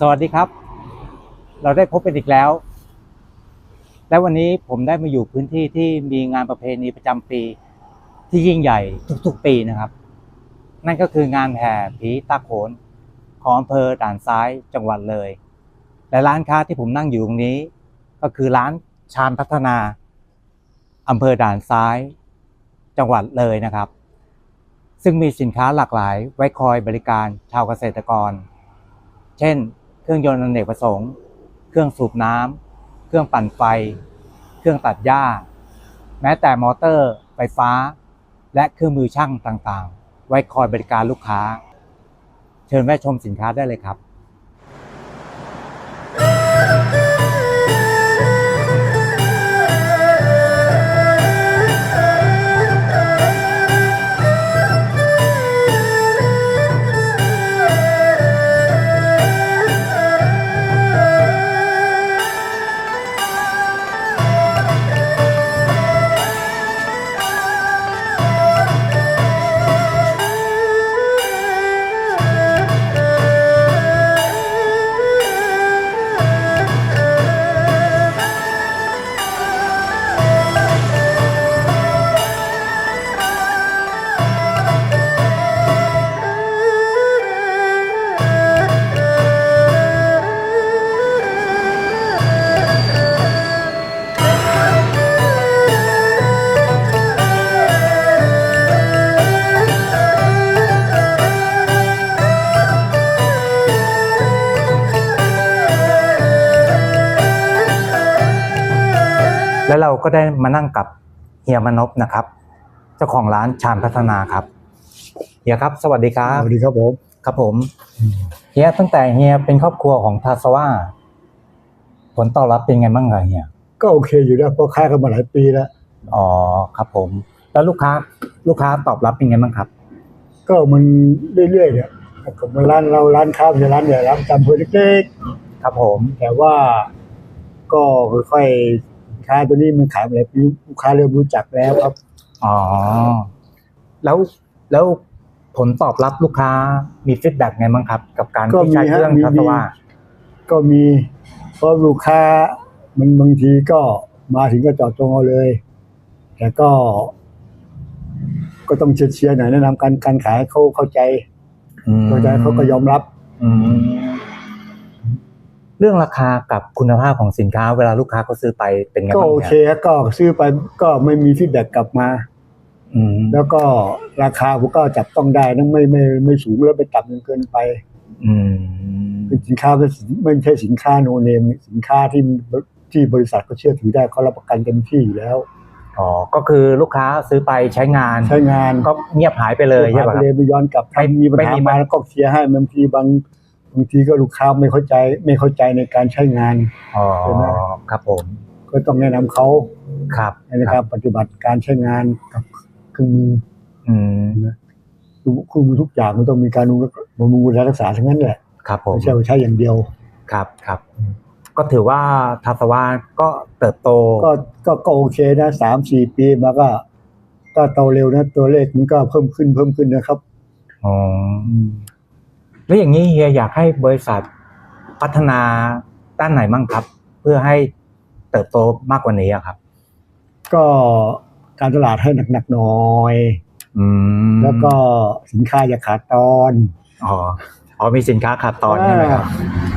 สวัสดีครับ เราได้พบกันอีกแล้ว และวันนี้ผมได้มาอยู่พื้นที่ที่มีงานประเพณีประจำปี ที่ยิ่งใหญ่ทุกๆปีนะครับ นั่นก็คืองานแห่ผีตาโขนของอำเภอด่านซ้ายจังหวัดเลย และร้านค้าที่ผมนั่งอยู่ตรงนี้ ก็คือร้านชาญพัฒนาอำเภอด่านซ้ายจังหวัดเลยนะครับ ซึ่งมีสินค้าหลากหลายไว้คอยบริการชาวเกษตรกร เช่น เครื่องยนต์อเนกประสงค์ เครื่องสูบน้ำเครื่องปั่นไฟ เครื่องตัดหญ้า แม้แต่มอเตอร์ไฟฟ้า และเครื่องมือช่างต่างๆ ไว้คอยบริการลูกค้า เชิญแวะชมสินค้าได้เลยครับ และเราก็ได้มานั่งกับเฮียมนพนะครับ เจ้าของร้านชาญพัฒนาครับเฮียครับ สวัสดีครับสวัสดีครับผมครับผมเฮียตั้งแต่เฮียเป็นครอบครัวของทาสว่าผลตอบรับเป็นไงบ้างครับเฮียก็โอเคอยู่นะเพราะค้ากันมาหลายปีแล้วอ๋อครับผม แล้วลูกค้าลูกค้าตอบรับเป็นไงบ้างครับ ก็มันเรื่อยๆเนี่ยกับมันร้านเราร้านค้าไม่ใช่ร้านใหญ่ร้านประจำเพื่อเล็กครับผมๆแต่ว่าก็ค่อยๆสิน ค้าตัวนี้มันขายมาหลายปีลูกค้าเริ่มรู้จักแล้วครับ อ๋อ แล้วแล้วผลตอบรับลูกค้ามีฟีดแบ็กไงบ้างครับ กับการก็ที่มีใช้ฮะเครื่องมี ทัสมีว่าก็มีเพราะลูกค้ามันบางทีก็มาถึงก็จอดตรงเอาเลย แต่ก็ ก็ต้องเชียร์ๆหน่อยแนะนำการการขายให้เขาเข้าใจอืมเข้าใจเขาก็ยอมรับ อืม เรื่องราคากับคุณภาพของสินค้า เวลาลูกค้าเขาซื้อไปเป็นไงก็บ้างโอเคฮะก็ซื้อไปก็ไม่มีฟีดแบ็กกลับมาอืมแล้วก็ราคาผมก็จับต้องได้นะไม่ไม่ไม่สูงแล้วไปต่ำจนเกินไปอืมเป็นสินค้าเป็นสินไม่ใช่สินค้าโนเนมสินค้าที่ที่บริษัทก็เชื่อถือได้เขารับประกันเต็มที่อยู่แล้วอ๋อก็คือลูกค้าซื้อไปใช้งานใช้งานก็เงียบหายไปเลยใช่หาป่ะไปครับเลยไม่ย้อนกลับไม่ถ้ามีปัญไม่หามีมาแล้วก็เคลียร์ให้บางทีบาง บางทีก็ลูกค้าไม่เข้าใจ ไม่เข้าใจในการใช้งาน อ๋อ ใช่ไหม ครับผม ก็ต้องแนะนำเขาครับในการปฏิบัติการใช้งานกับเครื่องมืออืม เครื่องมือทุกอย่างมันต้องมีการบำรุงดูแลรักษาทั้งนั้นแหละครับผม ไม่ใช่ว่าใช้อย่างเดียว ครับครับ ก็ถือว่าทัสวาก็เติบโต ก็ก็ก็โอเคนะสามสี่ปีมาก็ ก็โตเร็วนะตัวเลขมันก็เพิ่มขึ้นเพิ่มขึ้นนะครับ อ๋อ แล้วอย่างนี้เฮียอยากให้บริษัทพัฒนาด้านไหนบ้างครับ เพื่อให้เติบโตมากกว่านี้อะครับ ก็การตลาดให้หนักๆหน่อย อืมแล้วก็สินค้าอย่าขาดตอนอ๋ออ๋อมีสินค้าขาดตอนใช่ไหมครับา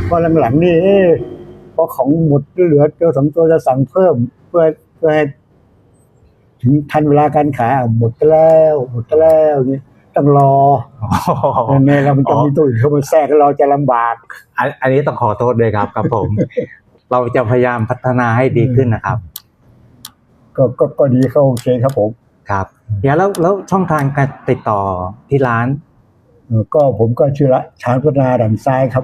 เพราะหลังๆนี่เอ๊ะพอของหมดเหลือตัวสองตัวจะสั่งเพิ่ม เพื่อเพื่อให้ถึงทันเวลาการขายอะหมดไปแล้ว หมดไปแล้วนี่ ต้องรออ๋อในเรามันจะมีตัวอื่นเข้ามาแทรกเราจะลำบากอันอันนี้ต้องขอโทษด้วยครับครับผม เราจะพยายามพัฒนาให้ดีขึ้นนะครับ ก็ก็ก็ดีเข้าโอเคครับผมครับเดี๋ยวแล้วแล้วช่องทางการติดต่อที่ร้านเออก็ผมก็ชื่อละชาญพัฒนาด่านซ้ายครับ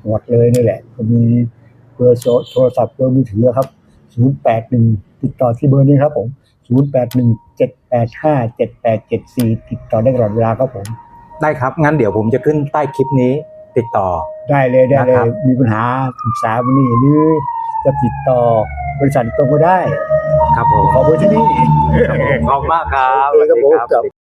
จังหวัดเลยนี่แหละก็มีเบอร์โทรศัพท์เบอร์มือถือครับ 081 ติดต่อที่เบอร์นี้ครับผม 081 785 7874 ติดต่อได้ตลอดเวลาครับผม ได้ครับ งั้นเดี๋ยวผมจะขึ้นใต้คลิปนี้ติดต่อ ได้เลยได้เลนะครัย บ มีปัญหาปรึกษาวันนี้หรือจะติดต่อบริษัทตรงก็ได้ ครับผมขอเบอร์ที่นี่ ขอบคุณมากครับโอเคครับผมสวัสดี